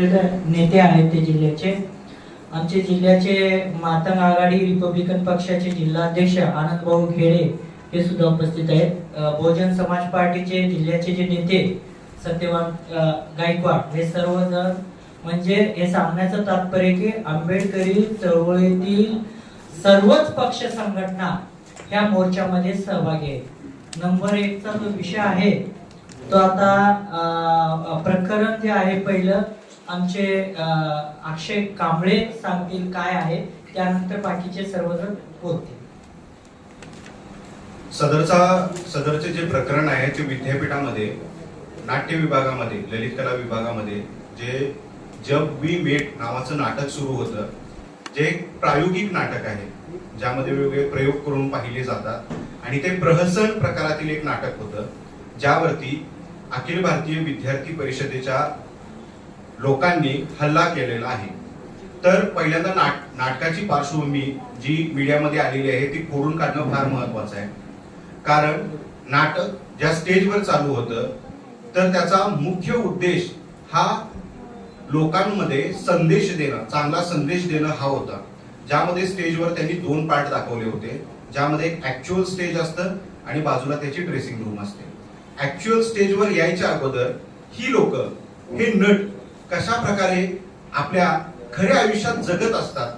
नेते आहेत ते जिल्ह्याचे. आमचे जिल्ह्याचे मातंग आघाडी रिपब्लिकन पक्षाचे जिल्हाध्यक्ष आनंद भाऊ खेडे हे सुद्धा उपस्थित आहेत. बहुजन समाज पार्टीचे जिल्ह्याचे जे नेते सत्यवान गायकवाड हे सर्वजण म्हणजे हे सांगण्याचं तात्पर्य की आंबेडकरी चळवळीतील सर्वच पक्ष संघटना ह्या मोर्चामध्ये सहभागी आहेत. नंबर एकचा जो विषय आहे तो आता प्रकरण जे आहे पहिलं आमचे अक्षय कांबळे सांगतील काय आहे त्यानंतर बाकीचे सर्वजण बोलतील. सदरचा सदरचे जे प्रकरण आहे ते विद्यापीठामध्ये नाट्य विभागामध्ये ललित कला विभागामध्ये जे जब वी मेट नावाचं नाटक सुरू होतं जे एक प्रायोगिक नाटक आहे ज्यामध्ये वेगवेगळे प्रयोग करून पाहिले जातात आणि ते प्रहसन प्रकारातील एक नाटक होतं ज्यावरती अखिल भारतीय विद्यार्थी परिषदेच्या लोकांनी हल्ला केलेला आहे. तर पहिल्यांदा नाट नाटकाची पार्श्वभूमी जी मीडियामध्ये आलेली आहे ती खोडून काढणं फार महत्वाचं आहे. कारण नाटक ज्या स्टेजवर चालू होतं तर त्याचा मुख्य उद्देश हा लोकांमध्ये संदेश देणं चांगला संदेश देणं हा होता. ज्यामध्ये स्टेजवर त्यांनी दोन पार्ट दाखवले होते. ज्यामध्ये एक ऍक्च्युअल स्टेज असतं आणि बाजूला त्याची ड्रेसिंग रूम असते. ऍक्च्युअल स्टेजवर यायच्या अगोदर ही लोक हे नट कशा प्रकारे आपल्या खऱ्या आयुष्यात जगत असतात?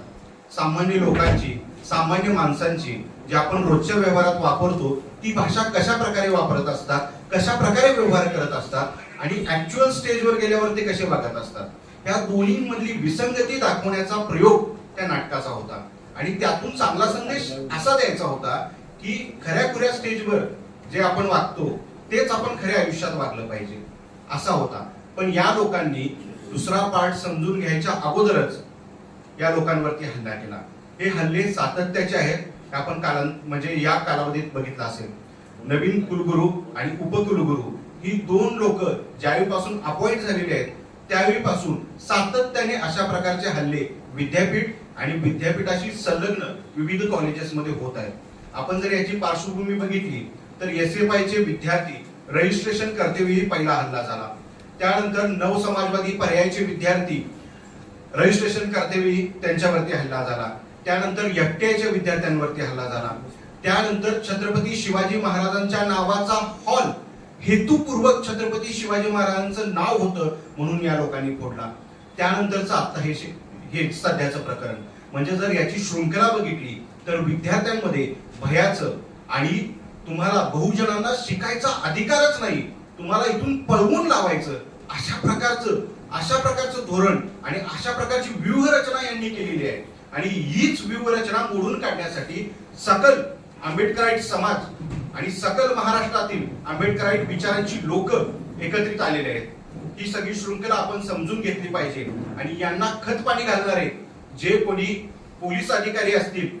सामान्य लोकांची सामान्य माणसांची जी आपण रोजच्या व्यवहारात वापरतो ती भाषा कशा प्रकारे वापरत असतात? कशा प्रकारे व्यवहार करत असतात? आणि ऍक्च्युअल स्टेजवर गेल्यावर ते कसे वागत असतात? या दोन्हीमधली विसंगती दाखवण्याचा प्रयोग त्या नाटकाचा होता. आणि त्यातून चांगला संदेश असा द्यायचा होता की खऱ्या खुऱ्या स्टेजवर जे आपण वागतो तेच आपण खऱ्या आयुष्यात वागलं पाहिजे. असा होता. पण या लोकांनी दुसरा पार्ट समजून घ्यायच्या अगोदरच या लोकांवरती हल्ला केला. हे हल्ले सातत्याचे आहेत आपण काला म्हणजे या कालावधीत बघितलं असेल. नवीन कुलगुरू आणि उपकुलगुरू ही दोन लोक ज्यावेळीपासून अपॉइंट झालेले आहेत त्यावेळीपासून सातत्याने अशा प्रकारचे हल्ले विद्यापीठ आणि विद्यापीठाशी संलग्न विविध कॉलेजेसमध्ये होत आहेत. आपण जर याची पार्श्वभूमी बघितली तर एस एफ आयचे विद्यार्थी रजिस्ट्रेशन करतेवेळी पहिला हल्ला झाला. त्यानंतर नव समाजवादी पर्यायचे विद्यार्थी रजिस्ट्रेशन करतेवेळी त्यांच्यावरती हल्ला झाला. त्यानंतर एकट्याच्या विद्यार्थ्यांवरती हल्ला झाला. त्यानंतर छत्रपती शिवाजी महाराजांच्या नावाचा हॉल हेतुपूर्वक छत्रपती शिवाजी महाराजांचं नाव होतं म्हणून या लोकांनी फोडला. त्यानंतरचं आता हे हे सध्याचं प्रकरण. म्हणजे जर याची शृंखला बघितली तर विद्यार्थ्यांमध्ये भयाचं आणि तुम्हाला बहुजनांना शिकायचा अधिकारच नाही. तुम्हाला इथून पळवून लावायचं. अशा प्रकारचं अशा प्रकारचं धोरण आणि अशा प्रकारची व्यूहरचना यांनी केलेली आहे. आणि हीच व्यूहरचना मोडून काढण्यासाठी सकल आंबेडकराईट समाज आणि सकल महाराष्ट्रातील आंबेडकराईट विचारांची लोक एकत्रित आलेले आहेत. ही सगळी शृंखला आपण समजून घेतली पाहिजे. आणि यांना खतपाणी घालणारे जे कोणी पोलीस अधिकारी असतील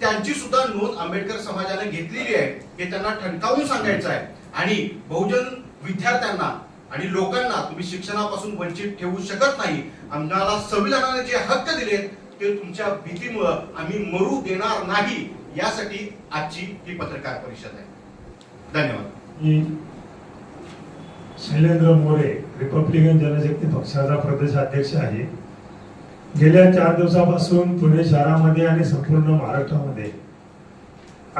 त्यांची सुद्धा नोंद आंबेडकर समाजाने घेतलेली आहे. हे त्यांना ठणकावून सांगायचं आहे. आणि बहुजन विद्यार्थ्यांना आणि लोकांना तुम्ही शिक्षणापासून वंचित ठेवू शकत नाही आम्हाला संविधानाने जे हक्क दिले ते तुमच्या भीतीमुळं आम्ही मरू देणार नाही यासाठी आजची ही पत्रकार परिषद आहे. धन्यवाद. शैलेंद्र मोरे रिपब्लिकन जनशक्ती पक्षाचा प्रदेश अध्यक्ष आहे. गेल्या चार दिवसापासून पुणे शहरामध्ये आणि संपूर्ण महाराष्ट्रामध्ये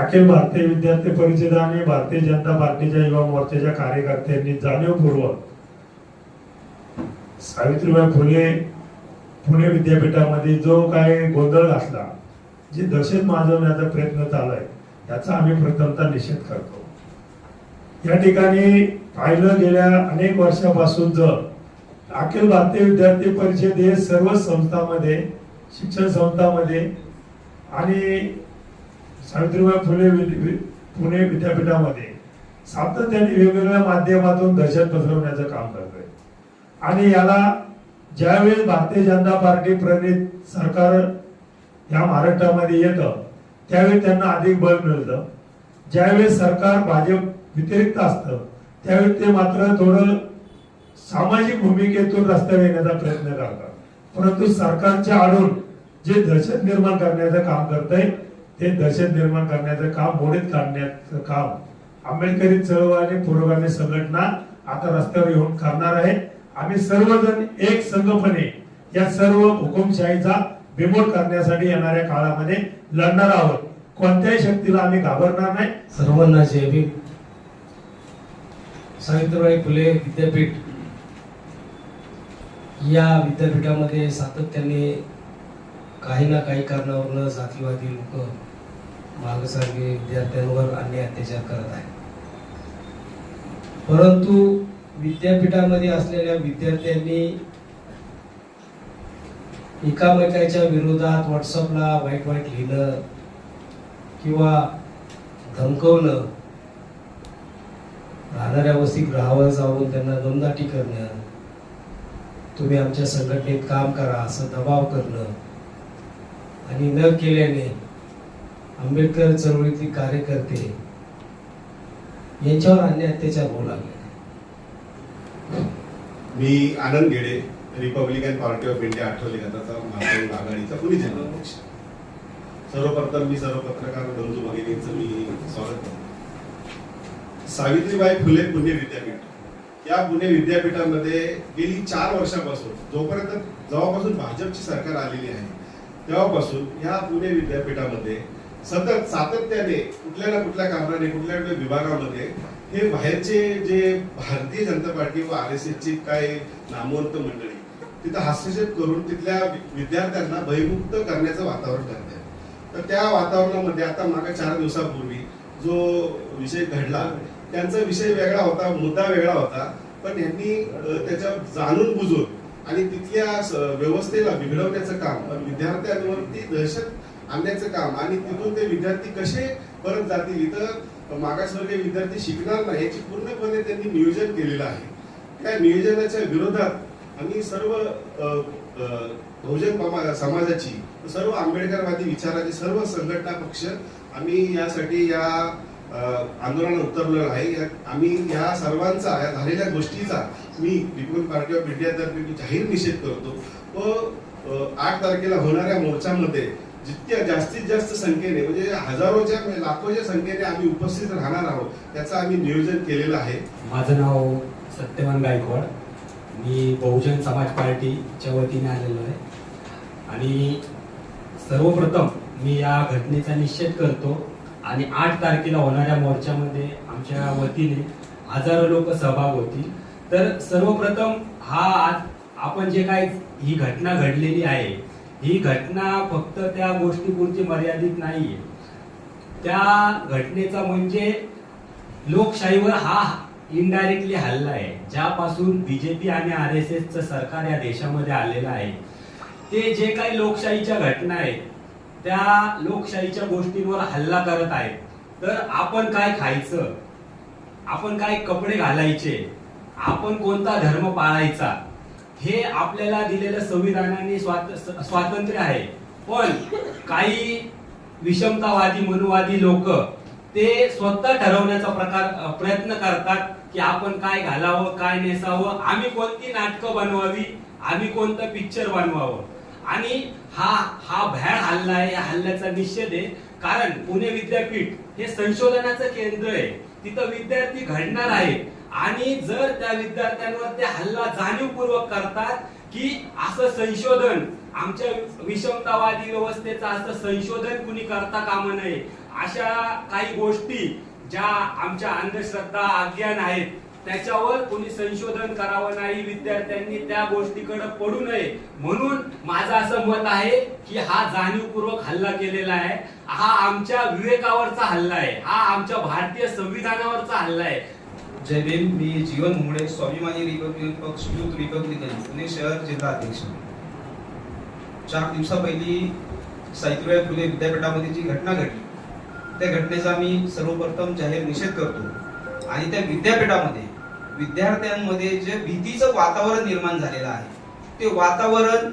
अखिल भारतीय विद्यार्थी परिषद आणि भारतीय जनता पार्टीच्या युवा मोर्चाच्या कार्यकर्त्यांनी जाणीवपूर्वक सावित्रीबाई फुले पुणे विद्यापीठामध्ये जो काय गोंधळ घातला जे दहशत माजवण्याचा प्रयत्न चालू आहे याचा आम्ही प्रथमतः निषेध करतो. या ठिकाणी पाहिलं गेल्या अनेक वर्षापासून जर अखिल भारतीय विद्यार्थी परिषद हे सर्व संस्थांमध्ये शिक्षण संस्थांमध्ये आणि सावित्रीबाई फुले पुणे विद्यापीठामध्ये सातत्याने वेगवेगळ्या माध्यमातून दहशत पसरवण्याचं काम करतोय. आणि याला ज्यावेळेस भारतीय जनता पार्टी प्रणित सरकार या महाराष्ट्रामध्ये येतं त्यावेळी त्यांना अधिक बळ मिळतं. ज्यावेळेस सरकार भाजप व्यतिरिक्त असतं त्यावेळी ते मात्र थोडं सामाजिक भूमिकेतून रस्त्यावर येण्याचा प्रयत्न करतात. परंतु सरकारच्या आडून जे दहशत निर्माण करण्याचं काम करत हे ते दहशत निर्माण करण्याचं काम मोडीत काढण्याचं काम. आंबेडकरी चळवळ आणि पुरोगामी संघटना आता रस्त्यावर येऊन करणार आहे. आम्ही सर्वजण एक संघपणे या सर्व हुकुमशाहीचा बिमोड करण्यासाठी येणाऱ्या काळामध्ये लढणार आहोत. कोणत्याही शक्तीला आम्ही घाबरणार नाही. सर्वांना जय भीम. सावित्रीबाई फुले विद्यापीठ. या विद्यापीठामध्ये सातत्याने काही ना काही कारणावरनं जातीवादी लोक मागसारखे विद्यार्थ्यांवर अन्य अत्याचार करत आहे परंतु विद्यापीठामध्ये असलेल्या विद्यार्थ्यांनी एकामेकाच्या विरोधात व्हॉट्सअपला वाईट वाईट लिहिणं किंवा धमकवणं राहणाऱ्या वसतिगृहावर जाऊन त्यांना दमदाटी करणं. तुम्ही आमच्या संघटनेत काम करा असं दबाव करणं. आणि न केल्याने आंबेडकर चळवळीतील कार्यकर्ते यांच्यावर अन्य अत्याचार होऊ लागले. मी Anand Ghede Republican Party of India Athawale गटाचा महाराष्ट्र आघाडीचा पुणे जिल्हाध्यक्ष सर्वप्रथम मी सर्व पत्रकार बंधू भगिनींचं मी स्वागत करतो. सावित्रीबाई फुले पुणे विद्यापीठ. या पुणे विद्यापीठामध्ये गेली चार वर्षापासून जोपर्यंत जेव्हापासून भाजपची सरकार आलेली आहे तेव्हापासून या पुणे विद्यापीठामध्ये सतत सातत्याने कुठल्या ना कुठल्या कारणाने कुठल्या कुठल्या विभागामध्ये हे बाहेरचे जे भारतीय जनता पार्टी व आर एस ची काय नामवंत मंडळी तिथं हस्तक्षेप करून तिथल्या विद्यार्थ्यांना भयमुक्त करण्याचं वातावरण करत आहे तर त्या वातावरणामध्ये आता मागे चार दिवसापूर्वी जो विषय घडला त्यांचा विषय वेगळा होता मुद्दा वेगळा होता पण यांनी त्याच्या जाणून बुजून आणि तिथल्या व्यवस्थेला बिघडवण्याचं काम पण विद्यार्थ्यांवरती दहशत आणण्याचं काम. आणि तिथून ते विद्यार्थी कसे परत जातील? इथं मागासवर्गीय विद्यार्थी शिकणार नाही याची पूर्णपणे त्यांनी नियोजन केलेलं आहे. त्या नियोजनाच्या विरोधात आम्ही सर्व बहुजन समाजाची सर्व आंबेडकरवादी विचाराची सर्व संघटना पक्ष आम्ही यासाठी या आंदोलनात उतरलेलो आहे. आम्ही या सर्वांचा या झालेल्या गोष्टीचा मी रिपब्लिक पार्टी ऑफ इंडियातर्फे जाहीर निषेध करतो. व आठ तारखेला होणाऱ्या मोर्चामध्ये जितक्या जास्तीत जास्त संख्येने म्हणजे हजारोच्या म्हणजे लाखोच्या संख्येने आम्ही उपस्थित राहणार आहोत त्याचं आम्ही नियोजन केलेलं आहे. माझं नाव सत्यवान गायकवाड. मी बहुजन समाज पार्टीच्या वतीने आलेलो आहे. आणि सर्वप्रथम मी या घटनेचा निषेध करतो आणि आठ तारखेला होणाऱ्या मोर्चामध्ये आमच्या वतीने हजारो लोक सहभाग होतील. तर सर्वप्रथम हा आज आपण जे काय ही घटना घडलेली आहे ही घटना फक्त त्या गोष्टीपुरती मर्यादित नाहीये. त्या घटनेचा म्हणजे लोकशाहीवर हा इनडायरेक्टली हल्ला आहे. ज्यापासून बीजेपी आणि आर एस एसचं सरकार या देशामध्ये आलेलं आहे. ते जे काही लोकशाहीच्या घटना आहेत त्या लोकशाहीच्या गोष्टींवर हल्ला करत आहेत. तर आपण काय खायचं? आपण काय कपडे घालायचे? आपण कोणता धर्म पाळायचा? हे आपल्याला दिलेलं संविधानाने स्वातंत्र्य आहे. पण काही विषमतावादी मनुवादी लोक ते स्वतः ठरवण्याचा प्रकार प्रयत्न करतात की आपण काय घालावं काय नेसावं आम्ही कोणती नाटकं बनवावी आम्ही कोणतं पिक्चर बनवावं. आणि हा हा भ्याड हल्ला आहे या हल्ल्याचा निषेध आहे. कारण पुणे विद्यापीठ हे संशोधनाचं केंद्र आहे. तिथं विद्यार्थी घडणार आहेत. आणि जर त्या विद्यार्थ्यांवर ते हल्ला जाणीवपूर्वक करतात की असं संशोधन आमच्या विषमतावादी व्यवस्थेचं असं संशोधन कुणी करता कामा नये अशा काही गोष्टी ज्या आमच्या अंधश्रद्धा अज्ञान आहेत त्याच्यावर कोणी संशोधन करावं नाही विद्यार्थ्यांनी त्या गोष्टीकडे पडू नये. म्हणून माझं असं मत आहे की हा जाणीवपूर्वक हल्ला केलेला आहे. हा आमच्या विवेकावरचा हल्ला आहे. हा आमच्या भारतीय संविधानावरचा हल्ला आहे. जय भीम मी जीवन मुंगडे स्वाभिमानी रिपब्लिक पक्ष युथ रिपब्लिकन पुणे शहर जिल्हा अध्यक्ष. चार दिवसापैकी सावित्रीबाई फुले विद्यापीठामध्ये जी घटना घडली त्या घटनेचा मी सर्वप्रथम जाहीर निषेध करतो. आणि त्या विद्यापीठामध्ये विद्यार्थ्यांमध्ये जे भीतीचं वातावरण निर्माण झालेलं आहे ते वातावरण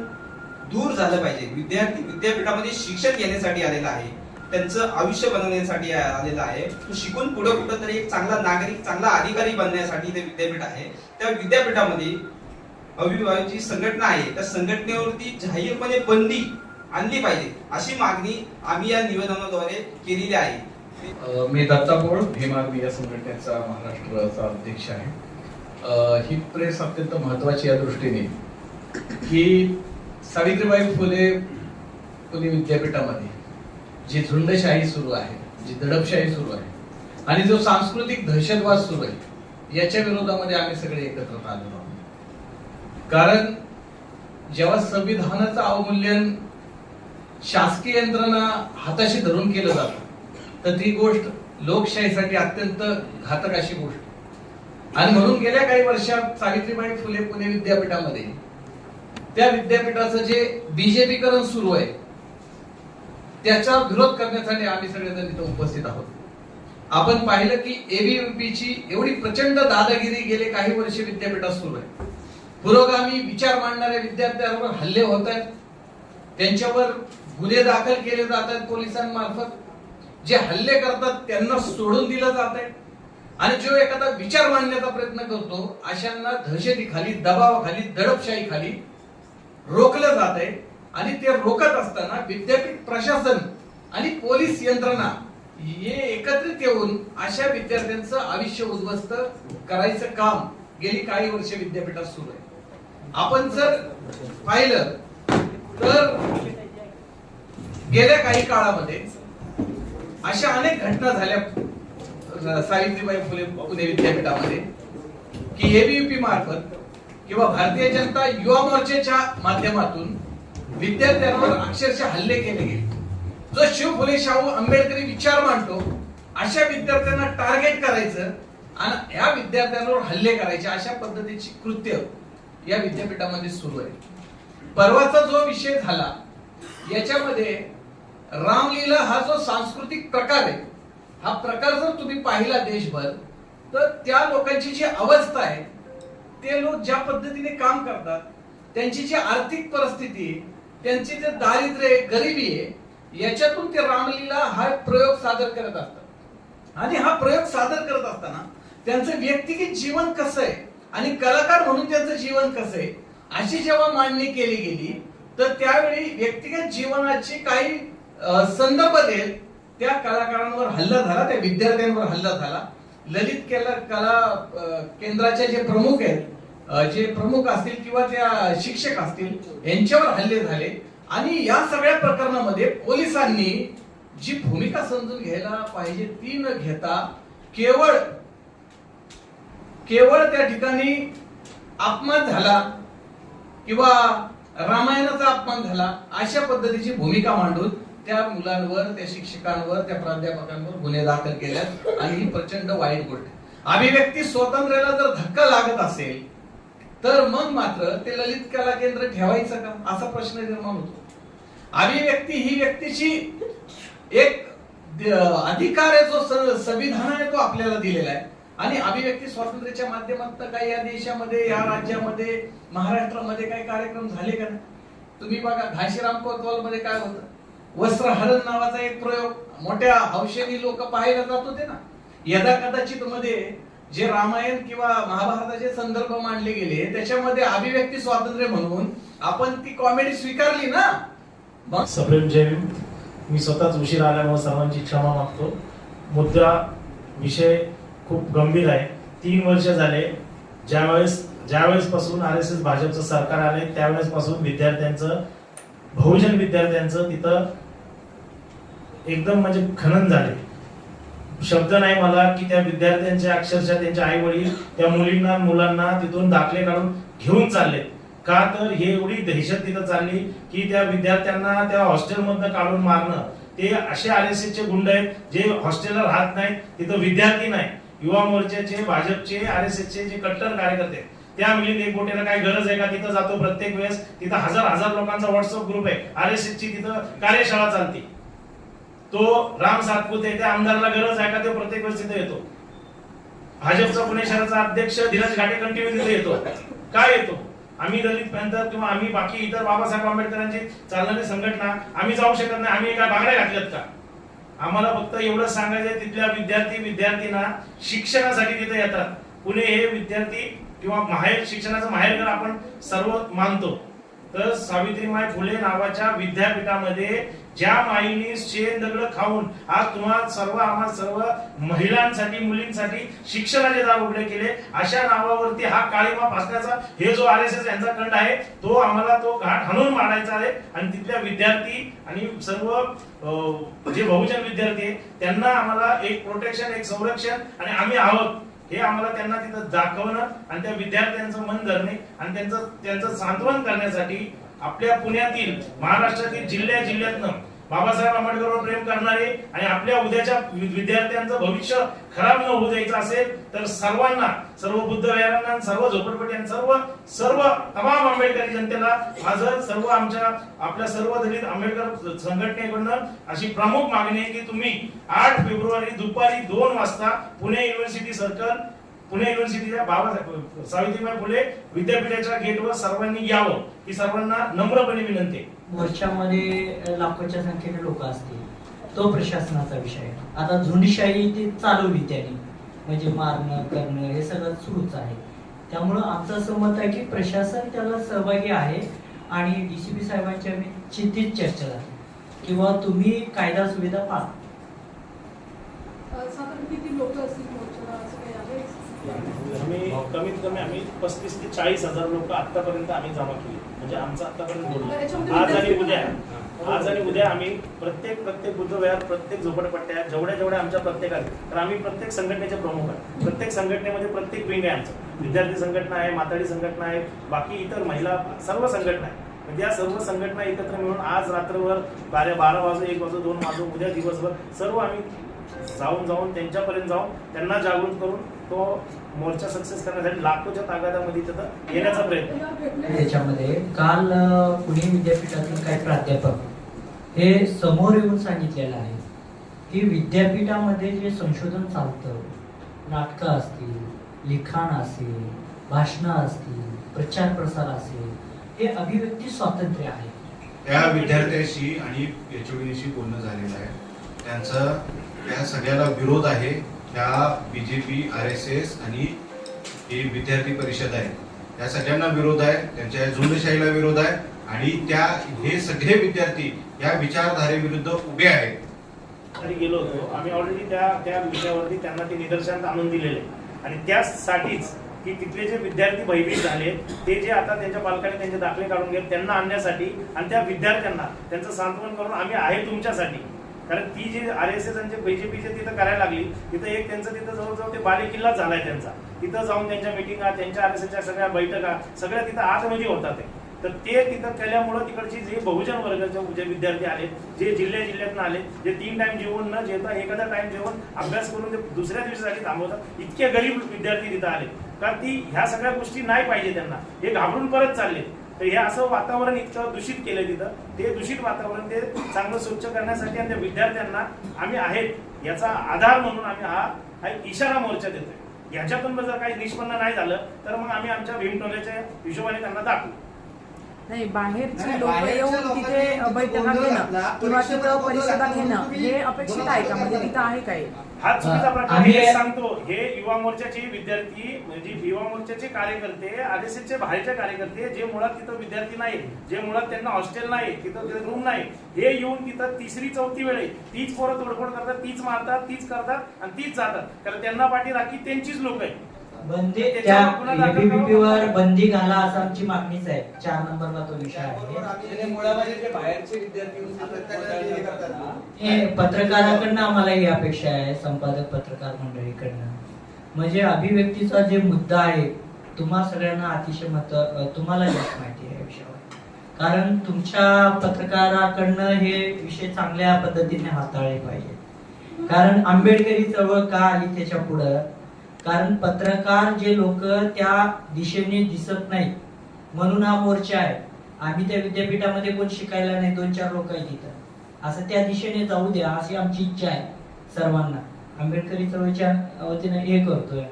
दूर झालं पाहिजे. विद्यार्थी विद्यापीठामध्ये शिक्षण घेण्यासाठी आलेलं आहे. त्यांचं आयुष्य बनवण्यासाठी आलेलं आहे. तो शिकून पुढे कुठं तरी एक चांगला नागरिक चांगला अधिकारी बनण्यासाठी ते विद्यापीठ आहे. त्या विद्यापीठामध्ये अविभावाची संघटना आहे. त्या संघटनेवरती जाहीरपणे बंदी आणली पाहिजे अशी मागणी आम्ही या निवेदनाद्वारे केलेली आहे. मी दत्ता बोळ भीम या संघटनेचा महाराष्ट्राचा अध्यक्ष आहे. ही प्रेस अत्यंत महत्वाची या दृष्टीने की सावित्रीबाई फुले पुणे विद्यापीठामध्ये जी झुंडशाही सुरू आहे जी दडपशाही सुरू आहे आणि जो सांस्कृतिक दहशतवाद सुरू आहे याच्या विरोधामध्ये आम्ही सगळे एकत्र आलेलो आहोत. कारण जेव्हा संविधानाचं अवमूल्यन शासकीय यंत्रणा हाताशी धरून केलं जातं तर ती गोष्ट लोकशाहीसाठी अत्यंत घातक अशी गोष्ट. आणि म्हणून गेल्या काही वर्षात सावित्रीबाई फुले पुणे विद्यापीठामध्ये त्या विद्यापीठाचं जे बीजेपीकरण सुरू आहे त्याचा विरोध करण्यासाठी आम्ही सगळेजण इथं उपस्थित आहोत. आपण पाहिलं की ABVP एवढी प्रचंड दादागिरी गेले काही वर्ष विद्यापीठात सुरू आहे. पुरोगामी विचार मांडणाऱ्या विद्यार्थ्यांवर हल्ले होत आहेत. त्यांच्यावर गुन्हे दाखल केले जात आहेत पोलिसांमार्फत. जे हल्ले करतात त्यांना सोडून दिलं जात आहे. आणि जो एखादा विचार मांडण्याचा प्रयत्न करतो अशांना दहशतीखाली दबावाखाली दडपशाहीखाली रोखलं जात आहे. आणि ते रोखत असताना विद्यापीठ प्रशासन आणि पोलीस यंत्रणा हे एकत्रित येऊन अशा विद्यार्थ्यांचं आयुष्य उद्ध्वस्त करायचं काम गेली काही वर्ष विद्यापीठात सुरू आहे. आपण जर पाहिलं तर गेल्या काही काळामध्ये अशा अनेक घटना झाल्या सावित्रीबाई फुले पुणे विद्यापीठामध्ये की एबीपी मार्फत किंवा भारतीय जनता युवा मोर्चाच्या माध्यमातून विद्यार्थ्यांवर अक्षरशः हल्ले केले गेले. जो शिव फुले शाहू आंबेडकरी विचार मांडतो अशा विद्यार्थ्यांना टार्गेट करायचं आणि या विद्यार्थ्यांवर हल्ले करायचे अशा पद्धतीची कृत्य या विद्यापीठामध्ये सुरू आहे. परवाचा जो विषय झाला याच्यामध्ये रामलीला हा जो सांस्कृतिक प्रकार आहे हा प्रकार जर तुम्ही पाहिला देशभर तर त्या लोकांची जी अवस्था आहे ते लोक ज्या पद्धतीने काम करतात त्यांची जी आर्थिक परिस्थिती आहे, त्यांची जे दारिद्र्य आहे, गरिबी आहे याच्यातून ते रामलीला हा प्रयोग सादर करत असतात. आणि हा प्रयोग सादर करत असताना त्यांचं व्यक्तिगत जीवन कसं आहे आणि कलाकार म्हणून त्यांचं जीवन कसं आहे अशी जेव्हा मांडणी केली गेली तर त्यावेळी व्यक्तिगत जीवनाची काही संदर्भ देत त्या कलाकारांवर हल्ला झाला त्या विद्यार्थ्यांवर हल्ला झाला. ललित कला कला केंद्राचे जे प्रमुख आहेत जे प्रमुख असतील किंवा त्या शिक्षक असतील यांच्यावर हल्ले झाले. आणि या सगळ्या प्रकरणामध्ये पोलिसांनी जी भूमिका समजून घ्यायला पाहिजे ती न घेता केवळ केवळ त्या ठिकाणी अपमान झाला किंवा रामायणाचा अपमान झाला अशा पद्धतीची भूमिका मांडून त्या मुलांवर त्या शिक्षकांवर त्या प्राध्यापकांवर गुन्हे दाखल केल्यात आणि ही प्रचंड वाईट गोष्ट अभिव्यक्ती स्वातंत्र्याला जर धक्का लागत असेल तर मग मात्र ते ललित कला केंद्र ठेवायचं का? असा प्रश्न निर्माण होतो. अभिव्यक्ती ही व्यक्तीची एक अधिकार आहे जो स- संविधानाने तो आपल्याला दिलेला आहे. आणि अभिव्यक्ती स्वातंत्र्याच्या माध्यमातून काही या देशामध्ये या राज्यामध्ये महाराष्ट्रामध्ये काही कार्यक्रम झाले का नाही? तुम्ही बघा घाशीराम कोतवाल मध्ये काय होतं? वस्त्रहरण नावाचा एक प्रयोग. मोठ्या हौशेनी लोक पाहायला जात होते ना. यदा कदाचित मध्ये जे रामायण किंवा महाभारताचे संदर्भ मांडले गेले त्याच्यामध्ये अभिव्यक्ती स्वातंत्र्य म्हणून आपण ती कॉमेडी स्वीकारली ना? मग? सप्रेम जय मी स्वतःच उशीर आल्यामुळे सर्वांची क्षमा मागतो. मुद्दा विषय खूप गंभीर आहे. तीन वर्ष झाले. ज्यावेळेस ज्यावेळेस पासून आर एस एस भाजपचं सरकार आले त्यावेळेस पासून विद्यार्थ्यांचं बहुजन विद्यार्थ्यांचं तिथं एकदम म्हणजे खनन झाले. शब्द नाही मला की त्या विद्यार्थ्यांच्या अक्षरशः त्यांच्या आई वडील त्या मुलींना मुलांना तिथून दाखले काढून घेऊन चालले. का तर हे एवढी दहशत तिथं चालली की त्या विद्यार्थ्यांना त्या हॉस्टेलमधनं काढून मारणं. ते असे आर एस चे गुंड आहेत जे हॉस्टेलला राहत नाही तिथं विद्यार्थी नाही. युवा मोर्चाचे भाजपचे आर एस चे जे कट्टर कार्यकर्ते त्या मिलिंद एकबोटेला काय गरज आहे का? तिथं जातो प्रत्येक वेळेस. तिथं हजार हजार लोकांचा व्हॉट्सअप ग्रुप आहे. आर एस ची तिथं कार्यशाळा चालते. तो राम सातपुते त्या आमदारला गरज आहे का तो प्रत्येक वेळेस तिथे येतो. भाजपचा पुणे शहराचा अध्यक्ष धीरज घाटे कंटिन्यू तिथे येतो. काय येतो? आम्ही दलित पॅंथर किंवा आम्ही बाकी इतर बाबासाहेब आंबेडकरांची चालणारी संघटना आम्ही जाऊ शकत नाही आम्ही काय बागड्या घातल्यात का? आम्हाला फक्त एवढं सांगायचं तिथल्या विद्यार्थी विद्यार्थींना शिक्षणासाठी तिथे येतात. पुणे हे विद्यार्थी किंवा माहेर शिक्षणाचं माहेरघर आपण सर्व मानतो तर सावित्रीमाय फुले नावाच्या विद्यापीठामध्ये ज्या माईने शेण दगड खाऊन आज तुम्हाला सर्व आम्हा सर्व महिलांसाठी मुलींसाठी शिक्षणाचे दार उघडे केले अशा नावावरती हा काळीमा फासण्याचा हे जो आर एस एस यांचा कंड आहे तो आम्हाला तो घाट हाणून मारायचा आहे. आणि तिथल्या विद्यार्थी आणि सर्व अं, जे बहुजन विद्यार्थी आहे त्यांना आम्हाला एक प्रोटेक्शन एक संरक्षण आणि आम्ही आहोत हे आम्हाला त्यांना तिथं दाखवणं आणि त्या विद्यार्थ्यांचं मन धरणे आणि त्यांचं त्यांचं सांत्वन करण्यासाठी आपल्या पुण्यातील महाराष्ट्रातील जिल्ह्या जिल्ह्यातनं बाबासाहेब आंबेडकरवर प्रेम करणारे आणि आपल्या उद्याच्या विद्यार्थ्यांचं भविष्य खराब न होऊ द्यायचं असेल तर सर्वांना सर्व बुद्ध विहारांना सर्व झोपडपट्ट्यांना सर्व सर्व तमाम आंबेडकरी जनतेला माझं सर्व आमच्या आपल्या सर्व दलित आंबेडकर संघटनेकडनं अशी प्रमुख मागणी आहे की तुम्ही आठ फेब्रुवारी दुपारी दोन वाजता पुणे युनिव्हर्सिटी सर्कल पुणे युनिव्हर्सिटीच्या बाबासाहेब सावित्रीबाई फुले विद्यापीठाच्या गेटवर सर्वांनी यावं ही सर्वांना नम्रपणे विनंती आहे मोर्चामध्ये लाखोच्या संख्येने लोक असतील. तो प्रशासनाचा विषय आहे. आता झुंडशाही ती चालवली त्यांनी. म्हणजे मारणं करणं हे सगळं सुरूच आहे. त्यामुळं आमचं असं मत आहे की प्रशासन त्याला सहभागी आहे आणि डीसीपी साहेबांची आम्ही चिंतित चर्चा झाली किंवा तुम्ही कायदा सुविधा पाळा साधारण किती लोक असतील मोर्चाला? असं काही आहे? आम्ही कमीत कमी आम्ही पस्तीस ते चाळीस हजार लोक आतापर्यंत आम्ही जमा केली. म्हणजे आमचं आतापर्यंत आज आणि उद्या. आज आणि उद्या आम्ही प्रत्येक प्रत्येक बुद्धविहार प्रत्येक झोपडपट्ट्या जेवढ्या जेवढ्या आमच्या प्रत्येक आहेत तर आम्ही प्रत्येक संघटनेचे प्रमुख आहे प्रत्येक संघटनेमध्ये प्रत्येक विंग आहे आमचं विद्यार्थी संघटना आहे माताडी संघटना आहे बाकी इतर महिला सर्व संघटना आहे म्हणजे या सर्व संघटना एकत्र मिळून आज रात्रभर बारा बारा वाजू एक वाजू दोन वाजू उद्या दिवसभर सर्व आम्ही जाऊन जाऊन त्यांच्यापर्यंत जाऊन त्यांना जागृत करून तो मोर्चा सक्सेस करण्यासाठी लाखोच्या तागादामध्ये तिथं येण्याचा प्रयत्न त्याच्यामध्ये काल पुणे विद्यापीठातील काही प्राध्यापक हे समोर येऊन सांगितलेलं आहे की विद्यापीठामध्ये जे संशोधन चालतं नाटकं असतील लिखाण असेल भाषणं असतील प्रचार प्रसार असेल हे अभिव्यक्ती स्वातंत्र्य आहे. त्या विद्यार्थ्याशी आणि एचओडीशी बोलणं झालेलं आहे. त्यांचं त्या सगळ्याला विरोध आहे. त्या B J P R S S आणि ही विद्यार्थी परिषद आहे. त्या सगळ्यांना विरोध आहे त्यांच्या झुंडशाहीला विरोध आहे आणि त्या हे सगळे विद्यार्थी या विचारधारेविरुद्ध उभे आहेत. कडे गेलो होतो. आम्ही ऑलरेडी त्या त्या विषयावरती त्यांना ते निदर्शनात आणून दिलेले. आणि त्यासाठीच की तिथले जे विद्यार्थी भयभीत झाले ते जे आता त्यांच्या पालकांनी त्यांचे दाखले काढून घेत त्यांना आणण्यासाठी आणि त्या विद्यार्थ्यांना त्यांचं सांत्वन करून आम्ही आहे तुमच्यासाठी. कारण ती जी आर एस एस आणि बीजेपीचे तिथं करायला लागली तिथं एक त्यांचं तिथं जवळजवळ ते बाले किल्ला झालाय त्यांचा. तिथं जाऊन त्यांच्या मिटिंगा त्यांच्या आर एस एसच्या सगळ्या बैठका सगळ्या तिथं आतमध्ये होतात ते. तर ते तिथं केल्यामुळं तिकडची जे बहुजन वर्गाचे जे विद्यार्थी आले जे जिल्ह्या जिल्ह्यातून आले जे तीन टाइम जेवण न जेवता एखादा टाइम जेवण अभ्यास करून ते दुसऱ्या दिवशीसाठी थांबवतात इतके गरीब विद्यार्थी तिथं आले. कारण ती ह्या सगळ्या गोष्टी नाही पाहिजे त्यांना. हे घाबरून परत चालले. तर हे असं वातावरण इतकं दूषित केलं तिथं. ते दूषित वातावरण ते चांगलं स्वच्छ करण्यासाठी आणि त्या विद्यार्थ्यांना आम्ही आहेत याचा आधार म्हणून आम्ही हा हा इशारा मोर्चा देतोय. याच्यातून जर काही निष्पन्न नाही झालं तर मग आम्ही आमच्या भीमटोल्याच्या हिशोबाने त्यांना दाखवू. नाही बाहेरचे लोक येऊन तिथे बैठका घेणं किंवा तिथं परिषदा घेणं हे अपेक्षित आहे का? म्हणजे तिथं आहे काय हा? चुकीचा प्रकार मी सांगतो हे युवा मोर्चाचे विद्यार्थी म्हणजे युवा मोर्चाचे कार्यकर्ते आरएसएस चे बाहेरचे कार्यकर्ते जे मुळात तिथं विद्यार्थी नाही जे मुळात त्यांना हॉस्टेल नाही तिथं रूम नाही हे येऊन तिथं तिसरी चौथी वेळ आहे. तीच पोरं तोडफोड करतात तीच मारतात तीच करतात आणि तीच जातात. कारण त्यांना पाठी राखी त्यांचीच लोक आहेत. बंदी त्या वर. बंदी घाला असं आमची मागणीच आहे. चार नंबरला तो विषय आहे. पत्रकाराकडनं आम्हाला ही अपेक्षा आहे संपादक पत्रकार मंडळीकडनं. म्हणजे अभिव्यक्तीचा जे मुद्दा आहे तुम्हा सगळ्यांना अतिशय मत तुम्हाला जास्त माहिती आहे या विषयावर. कारण तुमच्या पत्रकाराकडनं हे विषय चांगल्या पद्धतीने हाताळले पाहिजे कारण आंबेडकरी चळवळ का आली त्याच्या पुढं? कारण पत्रकार जे लोक त्या दिशेने दिसत नाही म्हणून हा मोर्चा आहे. आम्ही त्या विद्यापीठामध्ये कोण शिकायला नाही दोन चार लोक आहेत तिथं असं त्या दिशेने जाऊ द्या अशी आमची इच्छा आहे सर्वांना. आंबेडकरी चळवळीच्या वतीने हे करतोय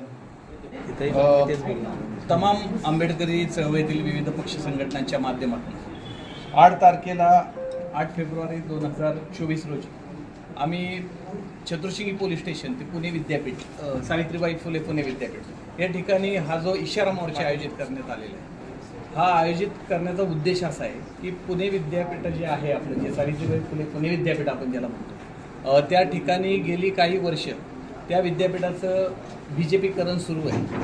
तमाम आंबेडकरी चळवळीतील विविध पक्ष संघटनांच्या माध्यमातून. आठ तारखेला आठ फेब्रुवारी दोन हजार चोवीस रोजी आम्ही चतुर्शिंगी पोलीस स्टेशन ते पुणे विद्यापीठ सावित्रीबाई फुले पुणे विद्यापीठ. या ठिकाणी हा जो इशारा मोर्चा आयोजित करण्यात आलेला आहे हा आयोजित करण्याचा उद्देश असा आहे की पुणे विद्यापीठ जे आहे आपलं जे सावित्रीबाई फुले पुणे विद्यापीठ आपण ज्याला म्हणतो त्या ठिकाणी गेली काही वर्ष त्या विद्यापीठाचं बी जे पीकरण सुरू आहे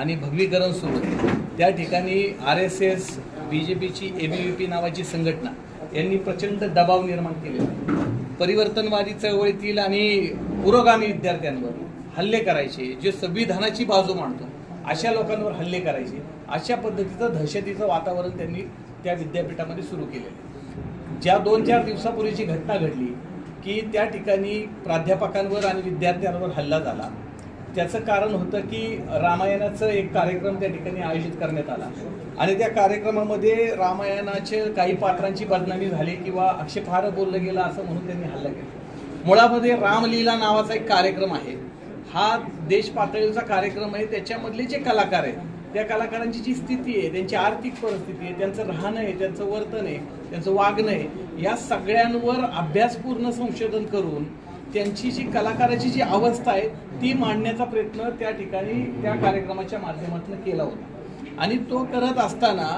आणि भगवीकरण सुरू आहे. त्या ठिकाणी R S S B J Peechi A B V P नावाची संघटना यांनी प्रचंड दबाव निर्माण केलेला आहे. परिवर्तनवादी चळवळीतील आणि पुरोगामी विद्यार्थ्यांवर हल्ले करायचे जे संविधानाची बाजू मांडतो अशा लोकांवर हल्ले करायचे अशा पद्धतीचं दहशतीचं वातावरण त्यांनी त्या विद्यापीठामध्ये सुरू केलेलं आहे. ज्या दोन चार दिवसापूर्वीची घटना घडली की त्या ठिकाणी प्राध्यापकांवर आणि विद्यार्थ्यांवर हल्ला झाला त्याचं कारण होतं की रामायणाचं एक कार्यक्रम त्या ठिकाणी आयोजित करण्यात आला आणि त्या कार्यक्रमामध्ये रामायणाचे काही पात्रांची बदनामी झाली किंवा आक्षेपार्ह बोललं गेलं असं म्हणून त्यांनी हल्ला केला. मुळामध्ये रामलीला नावाचा एक कार्यक्रम आहे. हा देश पातळीचा कार्यक्रम आहे. त्याच्यामधले जे कलाकार आहेत त्या कलाकारांची जी स्थिती आहे त्यांची आर्थिक परिस्थिती आहे त्यांचं राहणं आहे त्यांचं वर्तन आहे त्यांचं वागणं आहे या सगळ्यांवर अभ्यासपूर्ण संशोधन करून त्यांची जी कलाकाराची जी अवस्था आहे ती मांडण्याचा प्रयत्न त्या ठिकाणी त्या कार्यक्रमाच्या माध्यमातून केला होता. आणि तो करत असताना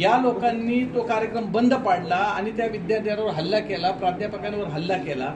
या लोकांनी तो कार्यक्रम बंद पाडला आणि त्या विद्यार्थ्यांवर हल्ला केला प्राध्यापकांवर हल्ला केला.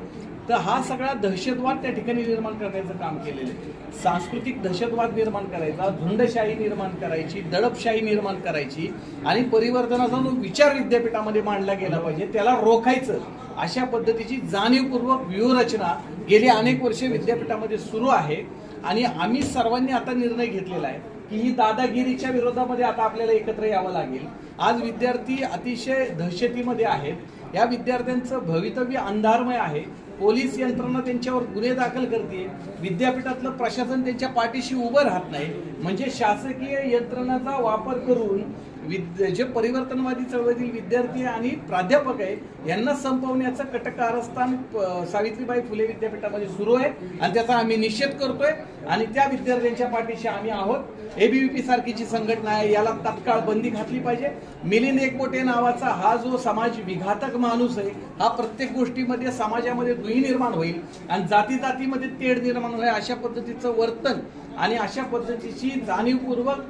तर हा सगळा दहशतवाद त्या ठिकाणी निर्माण करण्याचं काम केलेलं आहे. सांस्कृतिक दहशतवाद निर्माण करायचा झुंडशाही निर्माण करायची दडपशाही निर्माण करायची आणि परिवर्तनाचा जो विचार विद्यापीठामध्ये मांडला गेला पाहिजे त्याला रोखायचं अशा पद्धतीची जाणीवपूर्वक व्यूहरचना गेली अनेक वर्षे विद्यापीठामध्ये सुरू आहे. आणि आम्ही सर्वांनी आता निर्णय घेतलेला आहे. की ही दादागिरीच्या विरोधामध्ये आता आपल्याला एकत्र यावं लागेल. आज विद्यार्थी अतिशय दहशतीमध्ये आहेत. या विद्यार्थ्यांचं भवितव्य अंधारमय आहे. पोलीस यंत्रणा त्यांच्यावर गुन्हे दाखल करते विद्यापीठातलं प्रशासन त्यांच्या पाठीशी उभं राहत नाही. म्हणजे शासकीय यंत्रणाचा वापर करून विद्य जे परिवर्तनवादी चळवळीतील विद्यार्थी आणि प्राध्यापक आहे यांना संपवण्याचं कटकारस्थान कारस्थान सावित्रीबाई फुले विद्यापीठामध्ये सुरू आहे आणि त्याचा आम्ही निषेध करतोय. आणि त्या विद्यार्थ्यांच्या पाठीशी आम्ही आहोत. एबीव्हीपी सारखीची संघटना आहे याला तत्काळ बंदी घातली पाहिजे. मिलिंद एकबोटे नावाचा हा जो समाज विघातक माणूस आहे हा प्रत्येक गोष्टीमध्ये समाजामध्ये दुही निर्माण होईल आणि जाती जातीमध्ये तेढ निर्माण होईल अशा पद्धतीचं वर्तन आणि अशा पद्धतीची जाणीवपूर्वक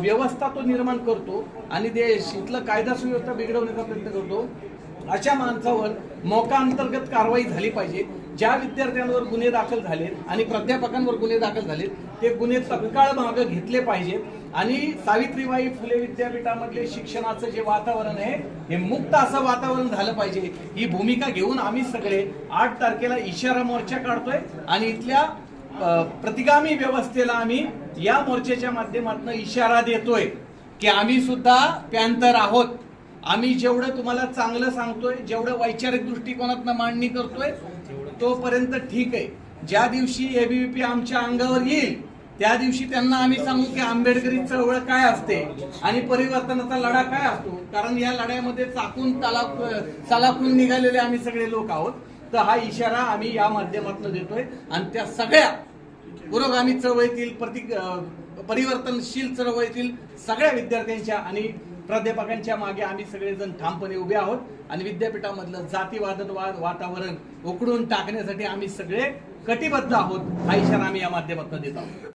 व्यवस्था तो निर्माण करतो आणि देश इथलं कायदा सुव्यवस्था बिघडवण्याचा प्रयत्न करतो. अशा माणसावर मोका अंतर्गत कारवाई झाली पाहिजे. ज्या विद्यार्थ्यांवर गुन्हे दाखल झालेत आणि प्राध्यापकांवर गुन्हे दाखल झालेत ते गुन्हे तत्काळ मागे घेतले पाहिजेत आणि सावित्रीबाई फुले विद्यापीठामधले शिक्षणाचं जे वातावरण आहे हे मुक्त असं वातावरण झालं पाहिजे. ही भूमिका घेऊन आम्ही सगळे आठ तारखेला इशारा मोर्चा काढतोय आणि इथल्या प्रतिगामी व्यवस्थेला आम्ही या मोर्चाच्या माध्यमातून इशारा देतोय की आम्ही सुद्धा पॅन्थर आहोत. आम्ही जेवढं तुम्हाला चांगलं सांगतोय जेवढं वैचारिक दृष्टिकोनातनं मांडणी करतोय तोपर्यंत ठीक आहे. ज्या दिवशी एबीव्हीपी आमच्या अंगावर येईल त्या दिवशी त्यांना आम्ही सांगू की आंबेडकरी चळवळ काय असते आणि परिवर्तनाचा लढा काय असतो. कारण या लढ्यामध्ये चाकून तला चालाकून निघालेले आम्ही सगळे लोक आहोत. तर हा इशारा आम्ही या माध्यमातून देतोय. आणि त्या सगळ्या पुरोगामी चळवळीतील प्रति परिवर्तनशील चळवळीतील सगळ्या विद्यार्थ्यांच्या आणि प्राध्यापकांच्या मागे आम्ही सगळेजण ठामपणे उभे आहोत. आणि विद्यापीठामधलं जातीवादनवाद वातावरण उकडून टाकण्यासाठी आम्ही सगळे कटिबद्ध आहोत. हा इशारा आम्ही या माध्यमातून देत आहोत.